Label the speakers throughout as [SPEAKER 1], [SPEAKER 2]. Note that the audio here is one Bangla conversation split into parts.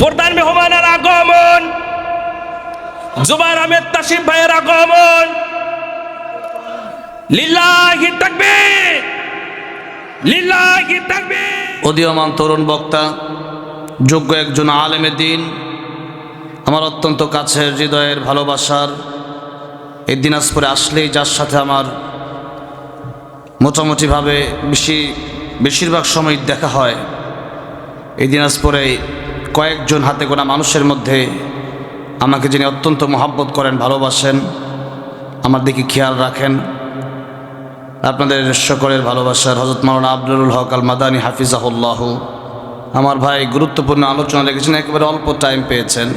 [SPEAKER 1] প্রধান মেহমানের আগমন। জুবাইর আহমেদ তাসিফ ভাইয়ের আগমন। লিল্লাহি তাকবীর। লিল্লাহি তাকবীর।
[SPEAKER 2] উদীয়মান তরুণ বক্তা, যোগ্য একজন আলেমে দিন, আমার অত্যন্ত কাছের হৃদয়ের ভালোবাসার এই দিনাজপুরে আসলেই যার সাথে আমার মোটামুটিভাবে বেশি বেশিরভাগ সময় দেখা হয়। এই দিনাজপুরে কয়েকজন হাতে গোনা মানুষের মধ্যে আমাকে যিনি অত্যন্ত মহাব্বত করেন, ভালোবাসেন, আমার দিকে খেয়াল রাখেন। আপনাদের সকলের ভালোবাসার হজরত মাওলানা আব্দুল হক আল মাদানী হাফিজাহুল্লাহ। আমার ভাই গুরুত্বপূর্ণ আলোচনা রেখেছেন একেবারে অল্প টাইম পেয়েছেন।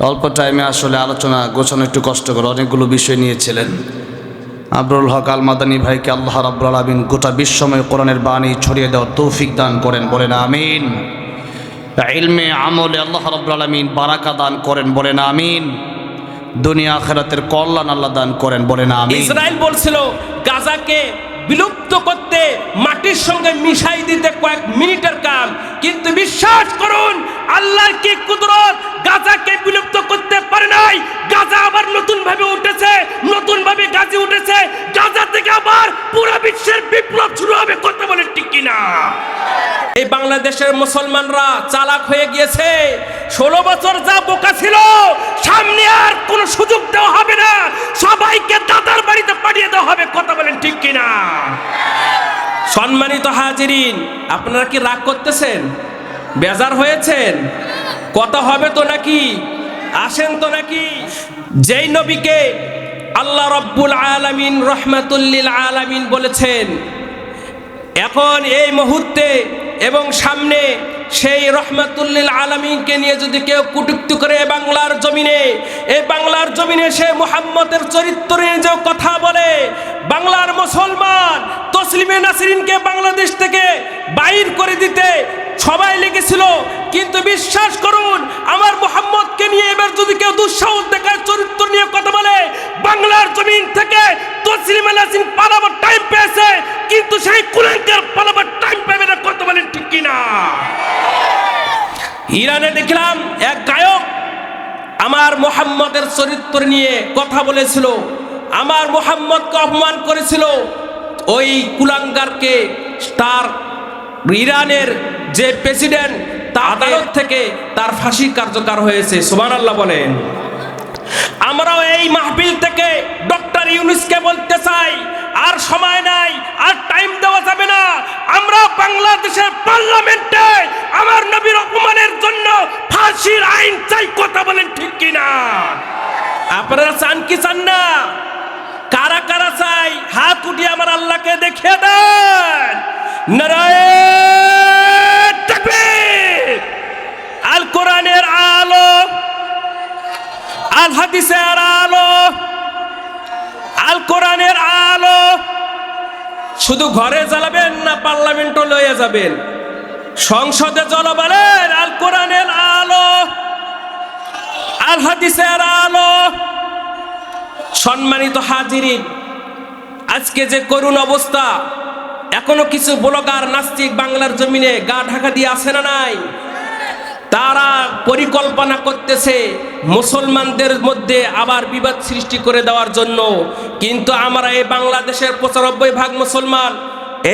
[SPEAKER 2] অল্প টাইমে আসলে আলোচনা গোছানো একটু কষ্ট করে অনেকগুলো বিষয় নিয়েছিলেন। আবরুল হক আল মাদানী ভাইকে আল্লাহ রাব্বুল আলামিন গোটা বিশ্বময় কোরআনের বাণী ছড়িয়ে দেওয়ার তৌফিক দান করেন, বলেন আমিন। ইলমে আমলে আল্লাহ রাব্বুল আলামিন বারাকা দান করেন, বলেন আমিন। দুনিয়া আখেরাতের কল্যাণ আল্লাহ দান করেন, বলেন আমিন।
[SPEAKER 1] ইসরায়েল বলছিল, গাজাকে বিলুপ্ত করতে মাটির সঙ্গে মিশাই দিতে কয়েক মিনিটের কাম কিন্তু বিশ্বাস করুন, আল্লাহর কি কুদরত? গাজাকে বিলুপ্ত করতে পারে নাই? গাজা আবার নতুন ভাবে উঠেছে নতুন ভাবে গাজী উঠেছে। গাজা থেকে আবার পুরো বিশ্বের বিপ্লব শুরু হবে, কথা বলে ঠিক কিনা? এই বাংলাদেশের মুসলমানরা চালাক হয়ে গিয়েছে। ষোলো বছর যা বোকা ছিল, সামনে আর কোনো সুযোগ দেওয়া হবে না। সবাইকে দাদার বাড়িতে পাঠিয়ে দেওয়া হবে, কথা বলেন ঠিক কিনা? সম্মানিত হাজিরিন, আপনারা কি রাগ করতেছেন? বেজার হয়েছেন? কথা হবে তো নাকি? আসেন তো নাকি? যেই নবীকে আল্লাহ রব্বুল আলামিন রহমাতুল্লিল আলামিন বলেছেন, এখন এই মুহূর্তে এবং সামনে সেই রহমাতুল্লিল আলমিনকে নিয়ে যদি কেউ কুটুক্তি করে বাংলার জমিনে, এ বাংলার জমিনে সে মুহাম্মদের চরিত্র নিয়ে যে কথা বলে, বাংলার মুসলমান তসলিমে নাসরিনকে বাংলাদেশ থেকে বাইর করে দিতে সবাই লেগেছিল, কিন্তু বিশ্বাস করুন, আমার মোহাম্মদকে নিয়ে এবার যদি কেউ দুঃসাহস দেখায়, চরিত্র নিয়ে কথা বলে, বাংলার জমিন থেকে তসলিমে নাসরিন পালাবার টাইম পেয়েছে, কিন্তু সেই কুলাঙ্কার পালাবার টাইম পাবে না, কথা বলেন ঠিক কিনা? ইরানে দেখলাম এক গায়ক আমার মোহাম্মদের চরিত্র নিয়ে কথা বলেছিল আমার মোহাম্মদকে অপমান করেছিল। ওই কুলাঙ্গারকে তার ইরানের যে প্রেসিডেন্ট তা আদালত থেকে তার ফাঁসি কার্যকর হয়েছে সুমান আল্লাহ বলেন। আমরাও এই মাহফিল থেকে ডক্টর ইউনুসকে বলতে চাই আর সময় নাই আর টাইম দেওয়া যাবে না। আমরা বাংলাদেশের পার্লামেন্টে কি চান না কারা কারা চাই? হাত উঠিয়ে আমার আল্লাহকে দেখিয়ে দেন। আল কোরআনের আলো, আল হাদিসের আলো, আল কোরআনের আলো। শুধু ঘরে জ্বালাবেন না পার্লামেন্টও লইয়া যাবেন? সংসদে জ্বলাবেন আল কোরআনের আলো, আল হাদিসের আলো। সম্মানিত হাজিরিন, আজকে যে করুণ অবস্থা, এখনও কিছু ব্লগার নাস্তিক বাংলার জমিনে গা ঢাকা দিয়ে আসে না নাই? তারা পরিকল্পনা করতেছে মুসলমানদের মধ্যে আবার বিবাদ সৃষ্টি করে দেওয়ার জন্য। কিন্তু আমরা এই বাংলাদেশের পঁচানব্বই ভাগ মুসলমান,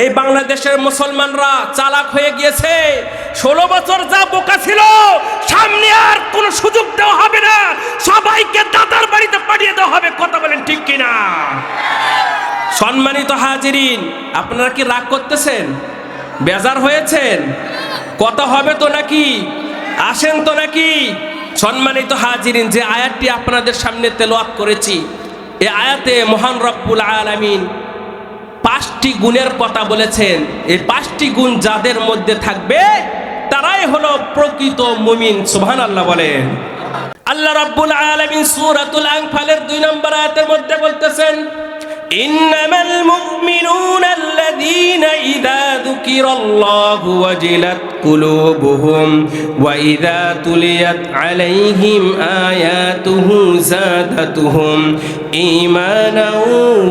[SPEAKER 1] এই বাংলাদেশের মুসলমানরা চালাক হয়ে গিয়েছে। ষোলো বছর যা সম্মানিত হাজিরিন, আপনারা কি রাগ করতেছেন? বেজার হয়েছেন? কথা হবে তো নাকি? আসেন তো নাকি? সম্মানিত হাজিরিন, যে আয়াতটি আপনাদের সামনে তেলোয়াত করেছি, এ আয়াতে মহান রব্বুল আলামিন পাঁচটি গুণের কথা বলেছেন। এই পাঁচটি গুণ যাদের মধ্যে থাকবে, তারাই হলো প্রকৃত মুমিন সুহান আল্লাহ বলেন। আল্লাহ রব্বুল আলামিন সূরাতুল আনফালের দুই নম্বর আয়াতের মধ্যে বলতেছেন إنما المؤمنون الذين إذا ذكر الله وجلت قلوبهم وإذا تليت عليهم آياته زادتهم إيمانا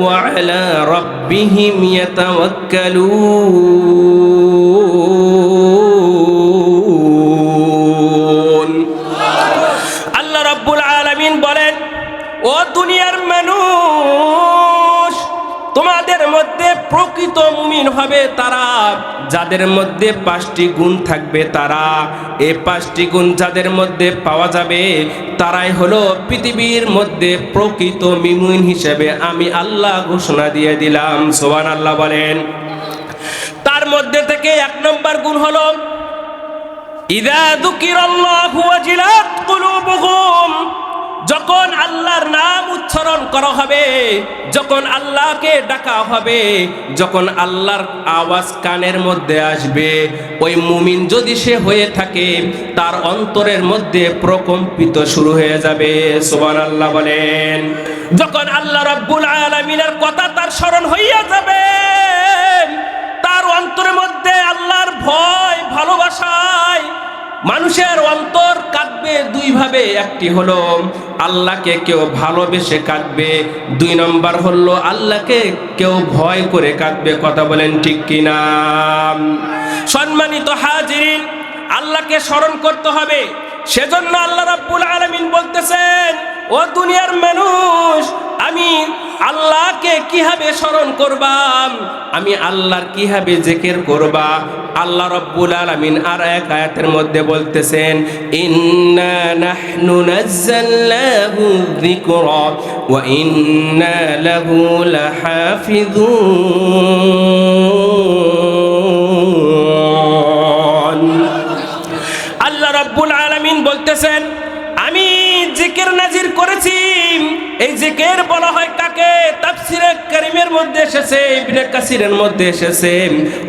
[SPEAKER 1] وعلى ربهم يتوكلون الله رب العالمين بولن ও দুনিয়ার মানুষ হবে তারা। যাদের মধ্যে পাঁচটি গুণ থাকবে তারা। এই পাঁচটি গুণ যাদের মধ্যে পাওয়া যাবে, তারাই হলো পৃথিবীর মধ্যে প্রকৃত মিমুন হিসেবে আমি আল্লাহ ঘোষণা দিয়ে দিলাম। সোবান আল্লাহ বলেন। তার মধ্যে থেকে এক নম্বর গুণ হলো, ইদা দুকিরাল্লাহু ওয়াজিলাত আল্লাহর নাম উচ্চারণ করা হবে। যখন আল্লাহকে ডাকা হবে, যখন আল্লাহর আওয়াজ কানের মধ্যে আসবে, ওই মুমিন যদি সে হয়ে থাকে, তার অন্তরের মধ্যে প্রকম্পিত শুরু হয়ে যাবে। সুবান আল্লাহ বলেন। যখন আল্লাহ রাব্বুল আলামিনের কথা তার স্মরণ হইয়া যাবে, তার অন্তরের মধ্যে আল্লাহর ভয়, ভালোবাসায় মানুষের অন্তর কাঁদবে দুই ভাবে একটি হলো আল্লাহকে কেউ ভালোবেসে কাঁদবে, দুই নম্বর হলো আল্লাহকে কেউ ভয় করে কাঁদবে, কথা বলেন ঠিক কিনা? সম্মানিত হাজিরিন, আল্লাহকে স্মরণ করতে হবে। সেজন্য আল্লাহ রাব্বুল আলামিন বলতেছেন, ও দুনিয়ার মানুষ, আমি আল্লাহকে কীভাবে স্মরণ করবাম? আমি আল্লাহর কীভাবে জেকের করবা? আল্লাহ রব্বুল আলামিন আর এক আয়াতের মধ্যে বলতেছেন, ইন্না নাহনু নাযালনাহু যিকরা ওয়া ইন্না লাহু লাহাফিজুন। আল্লাহ রাব্বুল আলামিন বলতেছেন, আমি জিকির নাজির করেছি। এই জিকির বলা হয় কাকে? তাফসিরে কারিমের মধ্যে এসেছে, ইবনে কাসিরের মধ্যে এসেছে,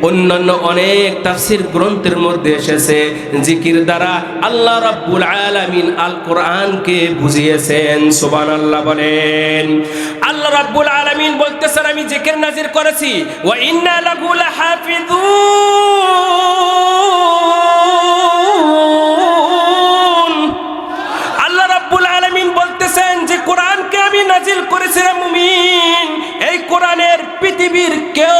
[SPEAKER 1] অন্যান্য অনেক তাফসির গ্রন্থের মধ্যে এসেছে। জিকির দ্বারা আল্লাহ রাব্বুল আলামিন আল কোরআনকে বুঝিয়েছেন, সুবহানাল্লাহ বলেন। আল্লাহ রাব্বুল আলামিন বলতেছেন, আমি জিকির নাজির করেছি। ওয়া ইন্না লাহু লাহাফিজুন। নাজিল করেছি মুমিন। এই কোরআনের পৃথিবীর কেউ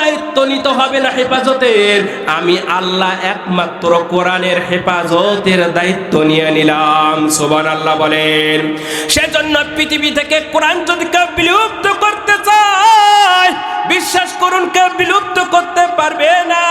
[SPEAKER 1] দায়িত্ব নিতে হবে না হেফাজতের। আমি আল্লাহ একমাত্র কোরআনের হেফাজতের দায়িত্ব নিয়ে নিলাম সোবান আল্লাহ বলেন। সেজন্য পৃথিবী থেকে কোরআন যদি কেউ বিলুপ্ত করতে চায়, বিশ্বাস করুন কেউ বিলুপ্ত করতে পারবে না।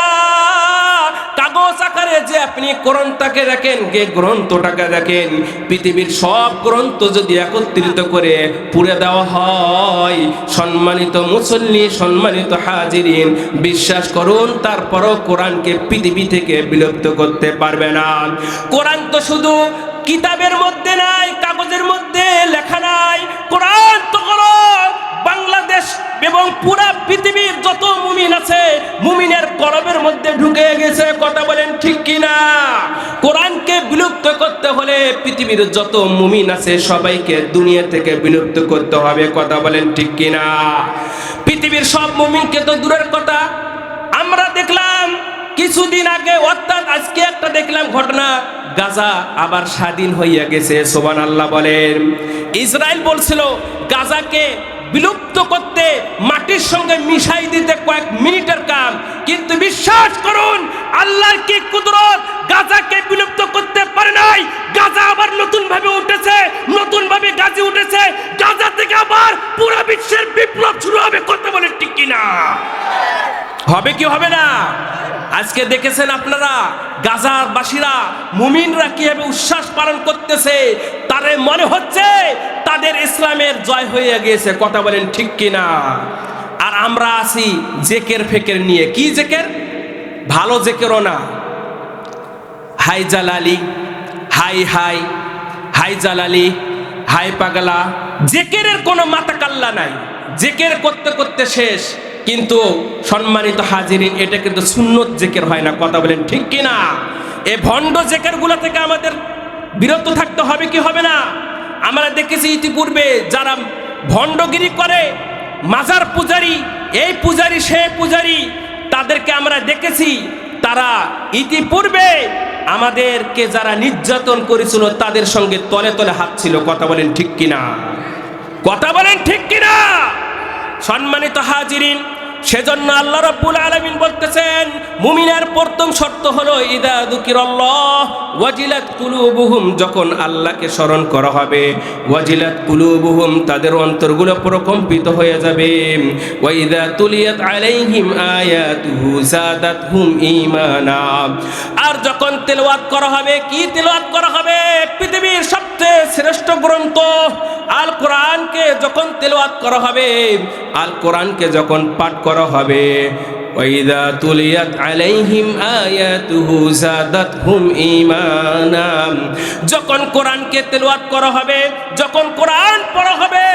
[SPEAKER 1] যে আপনি কোরআনটাকে দেখেন, কে গ্রন্থটাকে দেখেন, পৃথিবীর সব গ্রন্থ যদি একত্রিত করে পুড়ে দেওয়া হয়, সম্মানিত মুসল্লি, সম্মানিত হাজিরিন, বিশ্বাস করুন, তারপরও কোরআনকে পৃথিবী থেকে বিলুপ্ত করতে পারবে না। কোরআন তো শুধু কিতাবের মধ্যে নাই, কাগজের পৃথিবীর যত মুমিন আছে সবাইকে দুনিয়া থেকে বিলুপ্ত করতে হবে, কথা বলেন ঠিক কিনা? পৃথিবীর সব মুমিনকে তো দূরের কথা। আমরা দেখলাম, কিছুদিন আগে, অর্থাৎ আজকে একটা দেখলাম ঘটনা, গাজা আবার স্বাধীন হইয়া গেছে সোবান আল্লাহ বলেন। ইসরায়েল বলছিল, গাজাকে বিলুপ্ত করতে মাটির সঙ্গে মিশাই দিতে কয়েক মিনিটের কাম কিন্তু বিশ্বাস করুন, আল্লাহর কি কুদরত? গাজাকে বিলুপ্ত করতে পারে নাই। গাজা আবার নতুন ভাবে উঠেছে নতুন ভাবে গাজী উঠেছে। গাজা থেকে আবার পুরো বিশ্বের বিপ্লব শুরু হবে কথা বলে ঠিক কিনা? হবে কি হবে না? আজকে দেখেছেন আপনারা গাজার বাসীরা মুমিনরা কীভাবে উচ্ছ্বাস পালন করতেছে তারে মনে হচ্ছে তাদের ইসলামের জয় হয়ে গিয়েছে, কথা বলেন ঠিক কিনা? আর আমরা আছি জেকের ফেকের নিয়ে। কি জেকের? ভালো জেকেরও না। হাই জালালি, হাই হাই হাই জালালি, হাই পাগলা। জেকেরের কোনো মাথা কাল্লা নাই। জেকের করতে করতে শেষ। কিন্তু সম্মানিত হাজিরিন, এটা কিন্তু সুন্নত জেকের হয় না। কথা বলেন ঠিক কিনা? এ ভণ্ড জেকেরগুলো থেকে আমাদের বিরত থাকতে হবে কি হবে না? আমরা দেখেছি ইতিপূর্বে যারা ভণ্ডগিরি করে, মাজার পূজারি, এই পূজারি, সে পূজারি, তাদেরকে আমরা দেখেছি। তারা ইতিপূর্বে আমাদেরকে যারা নির্যাতন করেছিল, তাদের সঙ্গে তলে তলে হাত ছিল। কথা বলেন ঠিক কিনা? কথা বলেন ঠিক কিনা? সম্মানিত হাজিরিন সেজন্য আল্লাহ রাব্বুল আলামিন বলতেছেন, মুমিনের প্রথম শর্ত হলো, ইদা দুকিরাল্লাহ ওয়াজিলাত কুলুবুহুম যখন আল্লাহকে স্মরণ করা হবে, ওয়াজিলাত কুলুবুহুম তাদের অন্তরগুলো প্রকম্পিত হয়ে যাবে, ওয়া ইদা তুলিয়াত আলাইহিম আয়াতুহু জাদাতহুম ঈমানা আর যখন তেলাওয়াত করা হবে, কি তেলাওয়াত করা হবে? পৃথিবীর সবচেয়ে শ্রেষ্ঠ গ্রন্থ আল কোরআনকে যখন তেলাওয়াত করা হবে আল কোরআনকে যখন পাঠ করা হবে وإذا تليت عليهم آياته زادتهم إيمانا যখন কোরআনকে তেলাওয়াত করা হবে যখন কোরআন পড়া হবে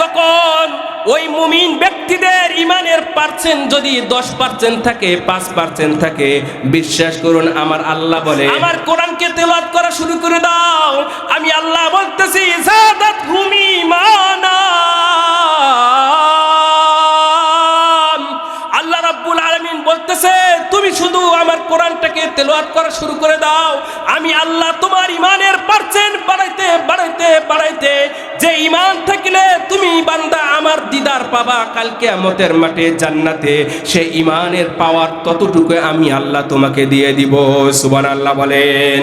[SPEAKER 1] তখন ওই মুমিন ব্যক্তিদের ইমানের পার্সেন্ট যদি দশ পার্সেন্ট থাকে পাঁচ পার্সেন্ট থাকে বিশ্বাস করুন আমার আল্লাহ বলে আমার কোরআনকে তেলাওয়াত করা শুরু করে দাও আমি আল্লাহ বলতেছি জাদাত হুমি মানা শুধু আমার কোরআনটাকে তেলাওয়াত করা শুরু করে দাও আমি আল্লাহ তোমার ইমানের পার্সেন্ট বাড়াইতে বাড়াইতে বাড়াইতে যে ইমান থাকলে তুমি বান্দা আমার দিদার পাবা কালকে আমতের মাঠে জান্নাতে সে ইমানের পাওয়ার ততটুকু আমি আল্লাহ তোমাকে দিয়ে দিব সুবহানাল্লাহ বলেন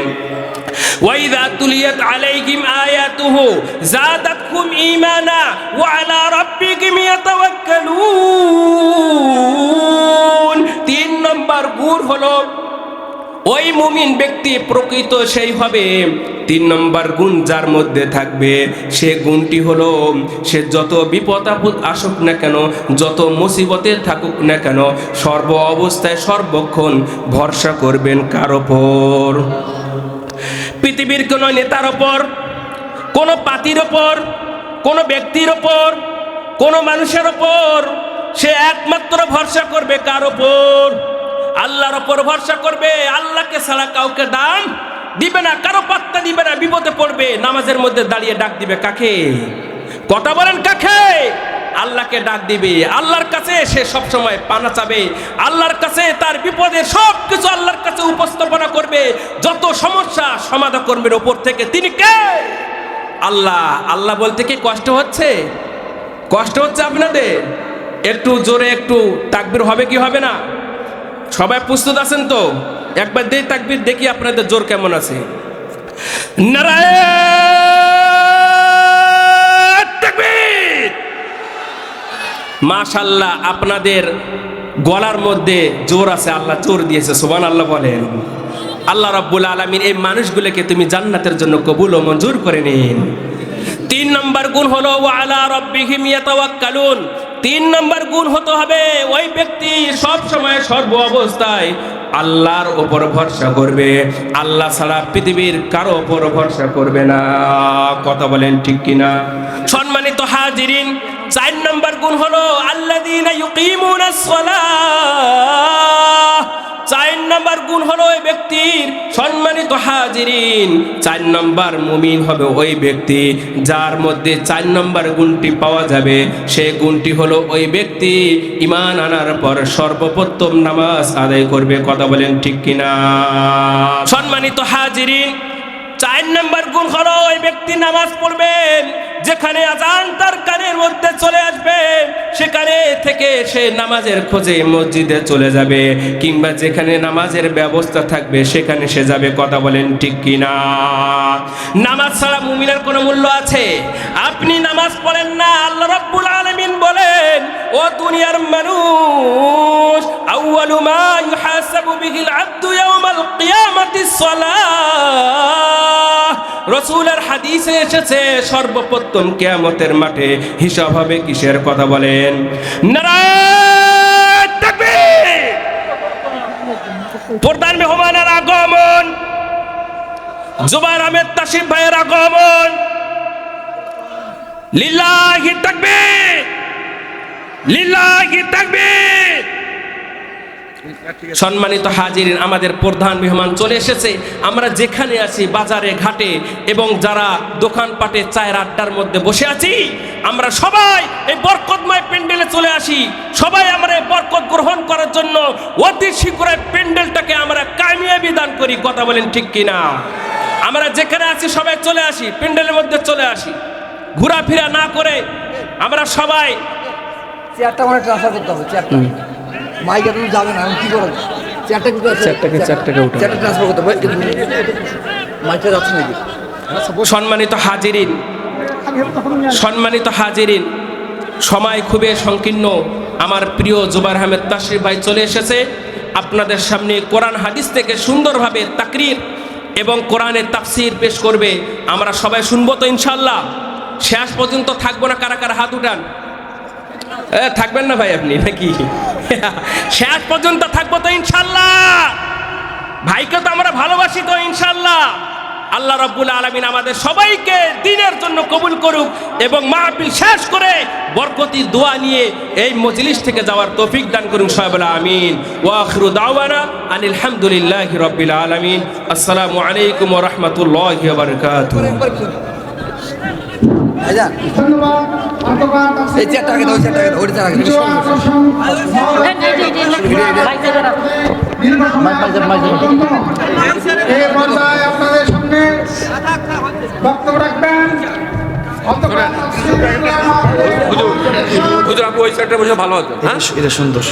[SPEAKER 1] وإذا تليت عليهم آياته زادتهم إيمانا وعلى ربهم يتوكلون তিন নম্বর গুণ হলো, ওই মুমিন ব্যক্তি প্রকৃত সেই হবে। তিন নম্বর গুণ যার মধ্যে থাকবে, সে গুণটি হলো, সে যত বিপদ আপদ আসুক না কেন, যত মুসিবতে থাকুক না কেন, সর্ব অবস্থায় সর্বক্ষণ ভরসা করবেন কার ওপর? পৃথিবীর কোনো নেতার ওপর, কোনো পাতির ওপর, কোনো ব্যক্তির ওপর, কোনো মানুষের ওপর সে একমাত্র ভরসা করবে কার ওপর আল্লাহর ওপর ভরসা করবে। আল্লাহকে ছাড়া কাউকে দাম দিবে না, কারও পাত্তা দিবে না, বিপদে পড়বে। নামাজের মধ্যে দাঁড়িয়ে ডাক দিবে, কাকে? কথা বলেন, কাকে? আল্লাহকে ডাক দিবে। আল্লাহর কাছে সে সব সময় পানা চাবে। আল্লাহর কাছে তার বিপদে সব কিছু আল্লাহর কাছে উপস্থাপনা করবে। যত সমস্যা সমাধান করবে ওপর থেকে তিনি কে? আল্লাহ। আল্লাহ বলতে কি কষ্ট হচ্ছে? কষ্ট হচ্ছে আপনাদের? একটু জোরে একটু তাকবির হবে কি হবে না? সবাই প্রস্তুত আছেন তো? একবার দেই তাকবির, দেখি আপনাদের জোর কেমন আছে। মাশাল্লাহ আপনাদের গলার মধ্যে জোর আছে, আল্লাহ জোর দিয়েছে সুবান আল্লাহ বলেন। আল্লাহ রাব্বুল আলামিন এই মানুষগুলোকে তুমি জান্নাতের জন্য কবুল ও মঞ্জুর করে নিন। তিন নম্বর গুণ হলো ওয়ালা রব্বিহিম ইয়াতাওয়াক্কালুন। তিন নম্বর গুণ হতে হবে, ওই ব্যক্তি সব সময় সর্ব অবস্থায় আল্লাহর ওপর ভরসা করবে। আল্লাহ ছাড়া পৃথিবীর কারও ওপর ভরসা করবে না। কথা বলেন ঠিক কিনা? সম্মানিত হাজিরিন, চার নম্বর গুণ হলো চার নম্বর গুণ হলো ওই ব্যক্তির সম্মানিত হাজিরিন। চার নম্বর মুমিন হবে ওই ব্যক্তি, যার মধ্যে চার নম্বর গুণটি পাওয়া যাবে। সে গুণটি হলো ওই ব্যক্তি ইমান আনার পর সর্বপ্রথম নামাজ আদায় করবে। কথা বলেন ঠিক কিনা? সম্মানিত হাজিরিন, চার নম্বর গুণ হলো ওই ব্যক্তি নামাজ পড়বেন। যেখানে আজান তার কানের মধ্যে চলে আসবে, সেখানে থেকে সে নামাজের খোঁজে মসজিদে চলে যাবে। কিংবা যেখানে নামাজের ব্যবস্থা থাকবে, সেখানে সে যাবে। কথা বলেন ঠিক কিনা? নামাজ ছাড়া মুমিনের কোনো মূল্য আছে? আপনি নামাজ পড়েন না, আল্লাহ রাব্বুল আলামিন বলেন ও দুনিয়ার মানুষ, আউয়ালু মা ইউহাসাবু বিহিল আবদু ইয়াউমাল কিয়ামাতিস রসুলের হাদিসে এসেছে, সর্বপ্রথম কেয়ামতের মাঠে হিসাব হবে কিসের কথা বলেন! প্রধান মেহমানের আগমন, জুবাইর আহমেদ তাসিফ ভাইয়ের আগমন। লিল্লাহি তাকবীর! সম্মানিত হাজির আমাদের প্রধান মেহমান চলে এসেছে। আমরা যেখানে আছি, বাজারে, ঘাটে, এবং যারা দোকানপাটে চায়ের আড্ডার মধ্যে বসে আছি, আমরা সবাই এই বরকতময় প্যান্ডেলে চলে আসি। সবাই আমরা বরকত গ্রহণ করার জন্য অতি শীঘ্রই প্যান্ডেলটাকে আমরা কামিয়াবি দান করি। কথা বলেন ঠিক কিনা? আমরা যেখানে আছি, সবাই চলে আসি, প্যান্ডেলের মধ্যে চলে আসি। ঘোরাফেরা না করে আমরা সবাই
[SPEAKER 3] চেয়ারটা মানে ট্রান্সফার করতে হবে চেয়ারটা মাইকে তুমি যাবে না আমি কি করব? চেয়ারটা কি করছে
[SPEAKER 4] চেয়ারটাকে- চেয়ারটাকে উঠাও।
[SPEAKER 3] চেয়ারটা ট্রান্সফার করতে হবে। কিন্তু মাইকে যাচ্ছে নাকি?
[SPEAKER 1] সম্মানিত হাজিরিন সম্মানিত হাজিরিন সময় খুবই সংকীর্ণ। আমার প্রিয় জুবার আহমেদ তাশরিফ ভাই চলে এসেছে। আপনাদের সামনে কোরআন হাদিস থেকে সুন্দরভাবে তাকরির এবং কোরআনের তাফসির পেশ করবে। আমরা সবাই শুনব তো ইনশাল্লাহ শেষ পর্যন্ত থাকব না কারা কারা হাত উঠান? থাকবেন না ভাই আপনি, নাকি? শেষ পর্যন্ত থাকব তো ইনশাল্লাহ। ভাইকে তো আমরা ভালোবাসি তো ইনশাল্লাহ। আল্লাহ রাব্বুল আলামিন আমাদের সবাইকে দিনের জন্য কবুল করুক এবং মাহফিল শেষ করে বরকতি দোয়া নিয়ে এই মজলিস থেকে যাওয়ার তৌফিক দান করুন বলে আমিন। ওয়া আখিরু দাওয়ানা আনিল রাব্বিল আলামিন। আসসালামু আলাইকুম রাহমাতুল্লাহি বারাকাতুহু।
[SPEAKER 3] ভাইজান এই চেয়ারটা আগে দাও চেয়ারটা আগে ওই চেয়ার আগে দাও
[SPEAKER 5] এই পর্যায়ে আপনাদের সামনে বক্তব্য রাখবেন
[SPEAKER 1] হুজুর আপনি ওই সাইডটা বসে ভালো হতো হ্যাঁ
[SPEAKER 2] এটা সুন্দর